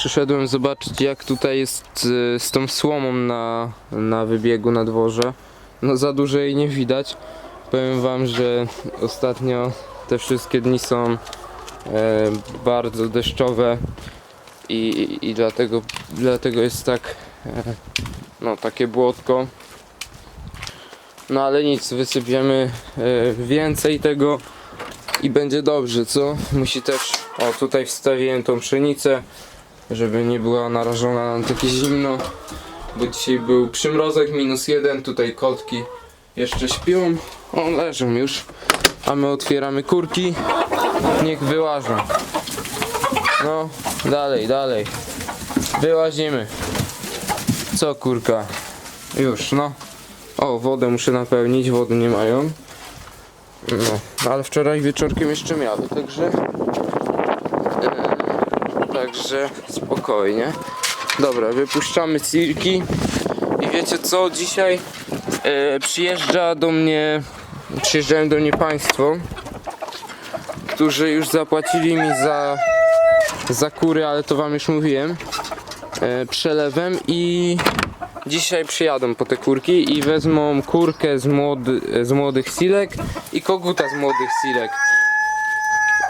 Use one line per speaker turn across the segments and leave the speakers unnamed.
Przyszedłem zobaczyć jak tutaj jest y, z tą słomą na, na wybiegu na dworze. No za dużo jej nie widać. Powiem wam, że ostatnio te wszystkie dni są e, bardzo deszczowe i, i, dlatego, dlatego jest tak e, no takie błotko. No ale nic, wysypiemy e, więcej tego i będzie dobrze, co? Musi też, o tutaj wstawiłem tą pszenicę, żeby nie była narażona na takie zimno, bo dzisiaj był przymrozek minus jeden, tutaj kotki jeszcze śpią, o leżą już, a my otwieramy kurki, niech wyłażą. No, dalej, dalej, wyłazimy. Co kurka? Już, no. O, wodę muszę napełnić, wody nie mają. No, ale wczoraj wieczorkiem jeszcze miały, także. Także spokojnie. Dobra, wypuszczamy cirki. I wiecie co? Dzisiaj e, przyjeżdża do mnie. Przyjeżdżają do mnie państwo, którzy już zapłacili mi za, za kury, ale to wam już mówiłem. E, przelewem i Dzisiaj przyjadą po te kurki i wezmą kurkę z, młody, z młodych silek i koguta z młodych silek.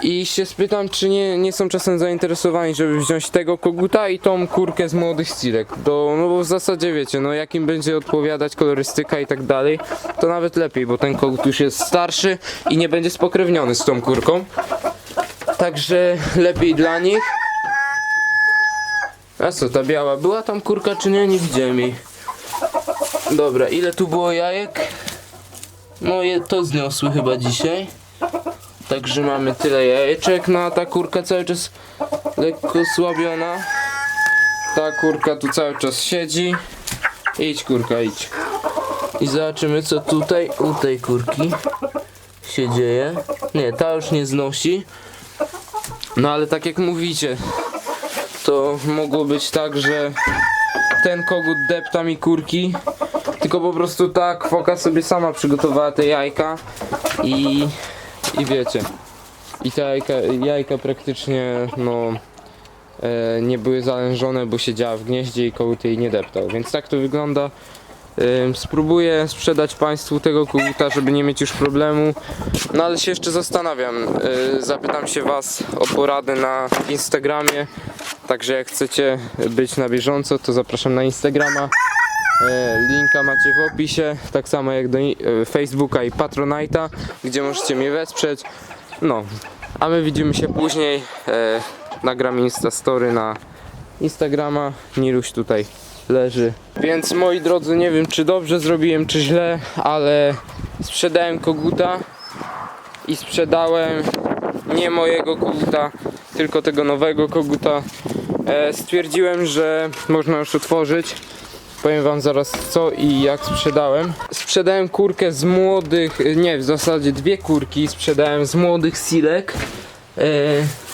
I się spytam, czy nie, nie są czasem zainteresowani, żeby wziąć tego koguta i tą kurkę z młodych silek. Do, no bo w zasadzie wiecie, no jak im będzie odpowiadać kolorystyka i tak dalej, to nawet lepiej, bo ten kogut już jest starszy i nie będzie spokrewniony z tą kurką. Także lepiej dla nich. A co, ta biała była tam kurka czy nie? Nie widziałem jej. Dobra, ile tu było jajek? No je to zniosły chyba dzisiaj. Także mamy tyle jajeczek, no ta kurka cały czas lekko słabiona. Ta kurka tu cały czas siedzi. Idź kurka, idź. I zobaczymy co tutaj u tej kurki się dzieje. Nie, ta już nie znosi. No ale tak jak mówicie, to mogło być tak, że ten kogut depta mi kurki, tylko po prostu ta kwoka sobie sama przygotowała te jajka i, i wiecie. I te jajka, jajka praktycznie no e, nie były zalężone, bo siedziała w gnieździe i kogut jej nie deptał. Więc tak to wygląda. Ym, Spróbuję sprzedać Państwu tego koguta, żeby nie mieć już problemu. No ale się jeszcze zastanawiam. Yy, Zapytam się Was o poradę na Instagramie. Także jak chcecie być na bieżąco, to zapraszam na Instagrama. E, Linka macie w opisie, tak samo jak do e, Facebooka i Patronite'a, gdzie możecie mnie wesprzeć. No, a my widzimy się później. E, nagram Insta Story na Instagrama. Niruś tutaj leży. Więc moi drodzy, nie wiem czy dobrze zrobiłem, czy źle, ale sprzedałem koguta i sprzedałem nie mojego koguta, tylko tego nowego koguta. Stwierdziłem, że można już otworzyć. Powiem wam zaraz co i jak sprzedałem. Sprzedałem kurkę z młodych, nie w zasadzie dwie kurki sprzedałem z młodych silek. E,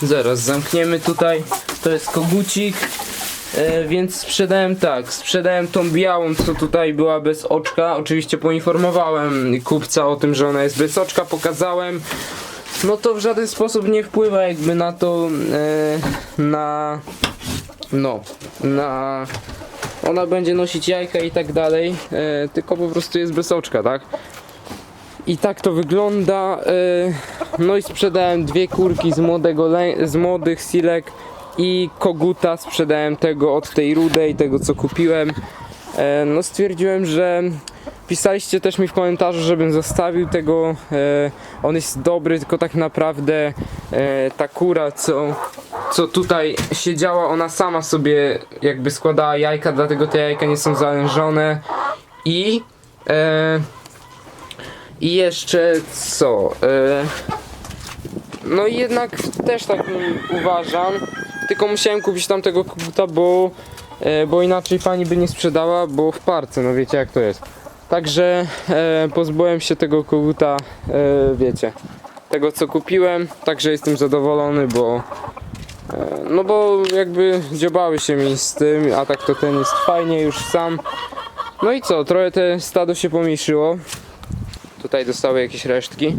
zaraz zamkniemy tutaj. To jest kogucik. E, więc sprzedałem tak, sprzedałem tą białą, co tutaj była bez oczka. Oczywiście poinformowałem kupca o tym, że ona jest bez oczka, pokazałem. No to w żaden sposób nie wpływa jakby na to, e, na, no, na, ona będzie nosić jajka i tak dalej, e, tylko po prostu jest bez oczka, tak? I tak to wygląda. e, No i sprzedałem dwie kurki z, młodego, z młodych silek i koguta sprzedałem tego od tej rudej, tego co kupiłem. E, No stwierdziłem, że pisaliście też mi w komentarzu, żebym zostawił tego. e, On jest dobry, tylko tak naprawdę e, ta kura, co, co tutaj siedziała, ona sama sobie jakby składała jajka, dlatego te jajka nie są zalężone. I e, i jeszcze co? E, no i jednak też tak uważam. Tylko musiałem kupić tamtego koguta, bo, e, bo inaczej pani by nie sprzedała, bo w parce, no wiecie jak to jest. Także e, pozbyłem się tego koguta, e, wiecie, tego co kupiłem, także jestem zadowolony, bo no bo jakby dziobały się mi z tym, a tak to ten jest fajnie już sam. No i co, trochę te stado się pomniejszyło. Tutaj dostały jakieś resztki.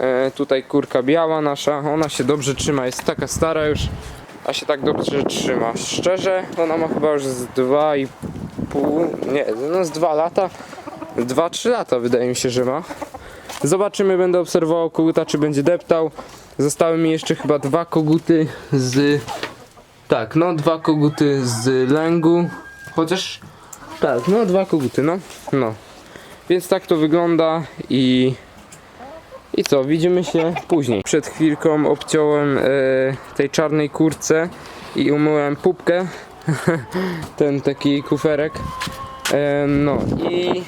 E, tutaj kurka biała nasza, ona się dobrze trzyma, jest taka stara już.
a się tak dobrze trzyma. Szczerze, ona ma chyba już z 2,5, nie, no z 2 lata, 2-3 lata wydaje mi się, że ma. Zobaczymy, będę obserwował koguta, czy będzie deptał. Zostały mi jeszcze chyba dwa koguty z... Tak, no dwa koguty z lęgu. Chociaż... Tak, no dwa koguty, no. No. Więc tak to wygląda i... I co, widzimy się później. Przed chwilką obciąłem e, tej czarnej kurce i umyłem pupkę. Ten taki kuferek. E, no i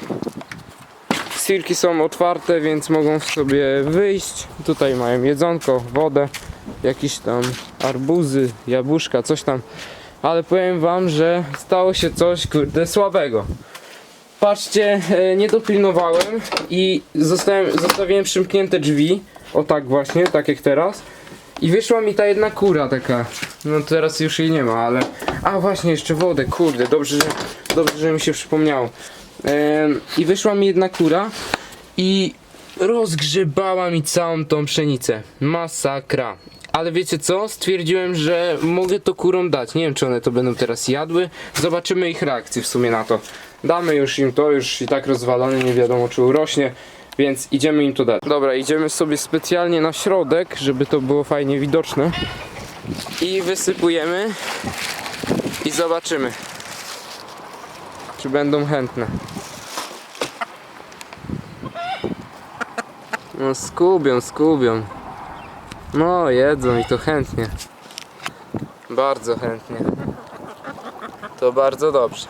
Sirki są otwarte, więc mogą sobie wyjść. Tutaj mają jedzonko, wodę, jakieś tam arbuzy, jabłuszka, coś tam. Ale powiem wam, że stało się coś kurde słabego. Patrzcie, e, nie dopilnowałem i zostawiłem przymknięte drzwi. O tak właśnie, tak jak teraz. I wyszła mi ta jedna kura taka. No teraz już jej nie ma, ale. A właśnie, jeszcze wodę, kurde, dobrze, że, dobrze, że mi się przypomniało. I wyszła mi jedna kura i rozgrzebała mi całą tą pszenicę. Masakra. Ale wiecie co? Stwierdziłem, że mogę to kurom dać. Nie wiem, czy one to będą teraz jadły. Zobaczymy ich reakcję w sumie na to. Damy już im to, już i tak rozwalone, nie wiadomo czy urośnie. Więc idziemy im to dać. Dobra, idziemy sobie specjalnie na środek, żeby to było fajnie widoczne. I wysypujemy. I zobaczymy, czy będą chętne. No skubią, skubią. No jedzą i to chętnie. Bardzo chętnie. To bardzo dobrze.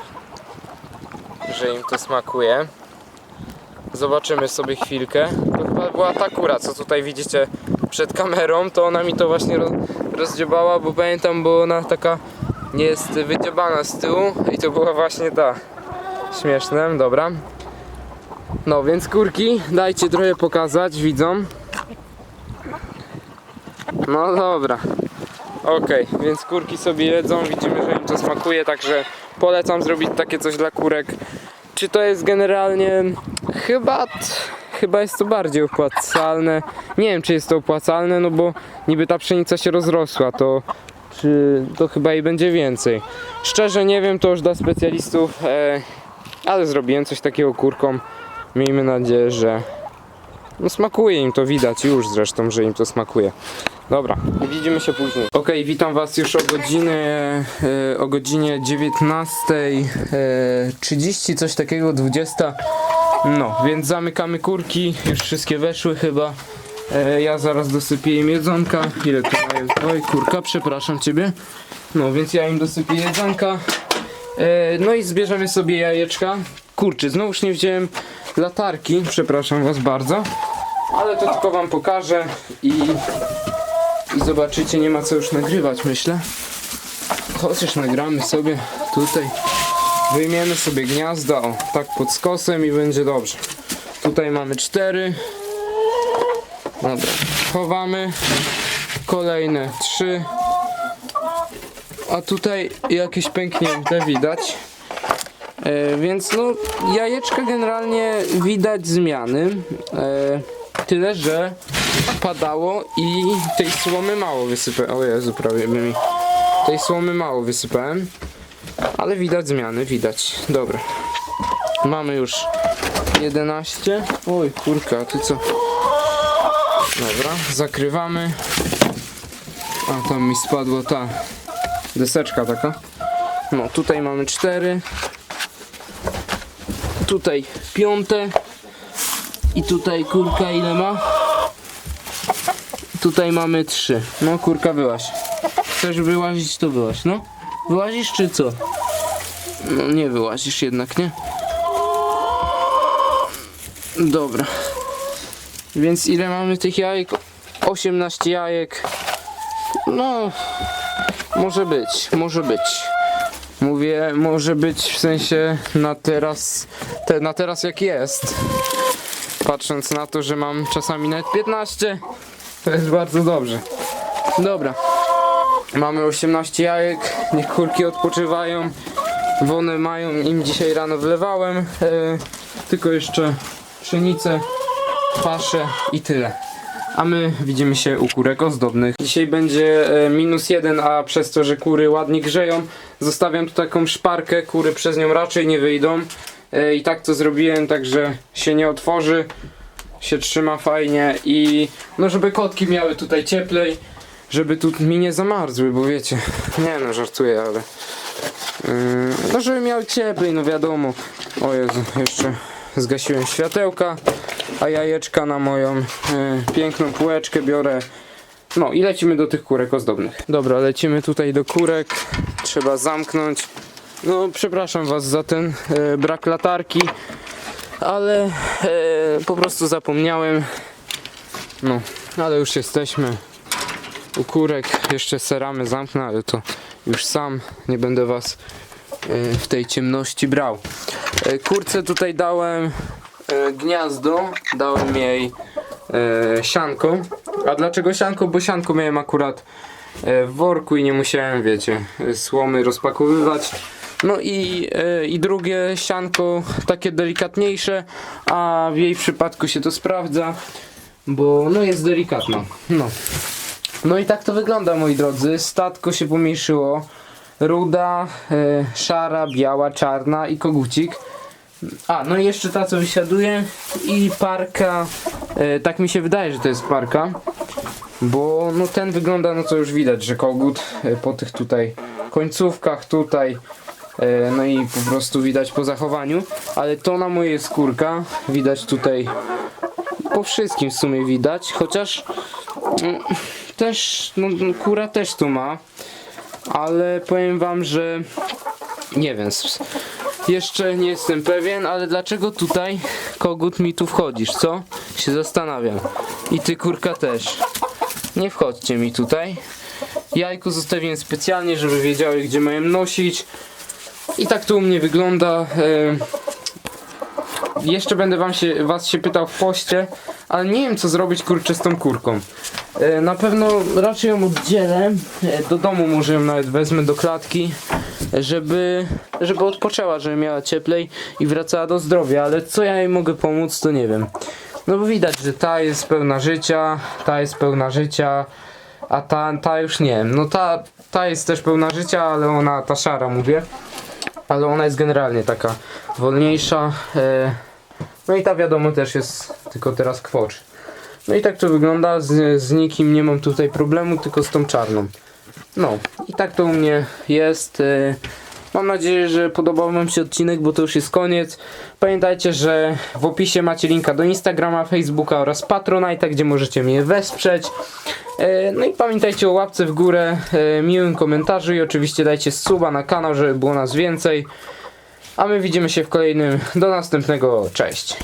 Że im to smakuje. Zobaczymy sobie chwilkę. To chyba była ta kura, co tutaj widzicie przed kamerą, to ona mi to właśnie roz, rozdziebała, bo pamiętam, bo ona taka nie jest wydziebana z tyłu i to była właśnie ta. Śmieszne, dobra. No więc kurki, dajcie trochę pokazać widzom. No dobra. Okej, więc kurki sobie jedzą, widzimy, że im to smakuje, także polecam zrobić takie coś dla kurek. Czy to jest generalnie chyba chyba jest to bardziej opłacalne. Nie wiem czy jest to opłacalne, no bo niby ta pszenica się rozrosła, to czy to chyba i będzie więcej. Szczerze nie wiem, to już dla specjalistów, e, ale zrobiłem coś takiego kurkom. Miejmy nadzieję, że no smakuje im to widać już zresztą, że im to smakuje. Dobra, widzimy się później. Okej, witam was już o godzinie e, o godzinie 19.30, coś takiego, 20. No, więc zamykamy kurki, już wszystkie weszły chyba. E, ja zaraz dosypię im jedzonka. Ile tu mają? Oj, kurka, przepraszam ciebie. No, więc ja im dosypię jedzonka. E, no i zbierzemy sobie jajeczka. Kurczę, znowuż nie wziąłem latarki, przepraszam was bardzo. Ale to tylko wam pokażę i, i zobaczycie, nie ma co już nagrywać, myślę. Chociaż nagramy sobie tutaj. Wyjmiemy sobie gniazda, o, tak pod skosem i będzie dobrze. Tutaj mamy cztery. Dobra, chowamy. Kolejne trzy. A tutaj jakieś pęknięte widać. E, więc no, jajeczka generalnie widać zmiany. E, tyle, że padało i tej słomy mało wysypałem. O Jezu, prawie by mi. Tej słomy mało wysypałem. Ale widać zmiany, widać. Dobra. Mamy już 11. Oj, kurka, ty co? Dobra, zakrywamy. A tam mi spadła ta deseczka taka. No, tutaj mamy 4 tutaj piąte i tutaj kurka ile ma? Tutaj mamy trzy. No kurka wyłaź. Chcesz wyłazić to wyłaź, no. Wyłazisz czy co? No nie wyłazisz jednak, nie? Dobra. Więc ile mamy tych jajek? 18 jajek. No, może być, może być. Mówię, może być w sensie na teraz, te, na teraz jak jest. Patrząc na to, że mam czasami nawet 15, to jest bardzo dobrze. Dobra. Mamy 18 jajek, niech kurki odpoczywają. Wony mają, im dzisiaj rano wlewałem. E, tylko jeszcze pszenicę, paszę i tyle. A my widzimy się u kurek ozdobnych. Dzisiaj będzie e, minus jeden, a przez to, że kury ładnie grzeją, zostawiam tu taką szparkę, kury przez nią raczej nie wyjdą. E, I tak to zrobiłem, także się nie otworzy, się trzyma fajnie i no żeby kotki miały tutaj cieplej, żeby tu mi nie zamarzły, bo wiecie, nie no żartuję, ale Yy, no żeby miały cieplej, no wiadomo. O Jezu, jeszcze zgasiłem światełka, a jajeczka na moją yy, piękną półeczkę biorę. No i lecimy do tych kurek ozdobnych. Dobra, lecimy tutaj do kurek. Trzeba zamknąć. No przepraszam was za ten yy, brak latarki, ale yy, po prostu zapomniałem. No, ale już jesteśmy u kurek. Jeszcze seramy zamknę, ale to już sam nie będę was w tej ciemności brał. E, Kurce tutaj dałem e, gniazdo, dałem jej sianko. A dlaczego sianko? Bo sianko miałem akurat w worku i nie musiałem, wiecie, słomy rozpakowywać. No i, i drugie sianko, takie delikatniejsze, a w jej przypadku się to sprawdza, bo no jest delikatna. No. No i tak to wygląda moi drodzy. Statko się pomniejszyło. Ruda, e, szara, biała, czarna i kogucik. A, no i jeszcze ta co wysiaduje i parka. E, tak mi się wydaje, że to jest parka. Bo no ten wygląda, no co już widać, że kogut e, po tych tutaj końcówkach tutaj. No i po prostu widać po zachowaniu. Ale to na mojej skórka. Widać tutaj po wszystkim w sumie widać. Chociaż mm, też, no, no, kura też tu ma, ale powiem wam, że nie wiem, jeszcze nie jestem pewien, ale dlaczego tutaj kogut mi tu wchodzisz, co? Się zastanawiam. I ty kurka też. Nie wchodźcie mi tutaj. Jajko zostawiłem specjalnie, żeby wiedziały gdzie mają nosić. I tak to u mnie wygląda. Jeszcze będę wam się, was się pytał w poście, ale nie wiem co zrobić kurczę z tą kurką. E, Na pewno raczej ją oddzielę. E, Do domu może ją nawet wezmę do klatki, żeby, żeby odpoczęła, żeby miała cieplej i wracała do zdrowia, ale co ja jej mogę pomóc, to nie wiem. No bo widać, że ta jest pełna życia, ta jest pełna życia, a ta, ta już nie. No ta, ta jest też pełna życia, ale ona, ta szara mówię, ale ona jest generalnie taka wolniejsza. E, no i ta wiadomo też jest tylko teraz kwocz. No i tak to wygląda, z, z nikim nie mam tutaj problemu, tylko z tą czarną. No i tak to u mnie jest. e, Mam nadzieję, że podobał Wam się odcinek, bo to już jest koniec. Pamiętajcie, że w opisie macie linka do Instagrama, Facebooka oraz Patronite'a, gdzie możecie mnie wesprzeć. E, No i pamiętajcie o łapce w górę, e, miłym komentarzu i oczywiście dajcie suba na kanał, żeby było nas więcej. A my widzimy się w kolejnym. Do następnego. Cześć.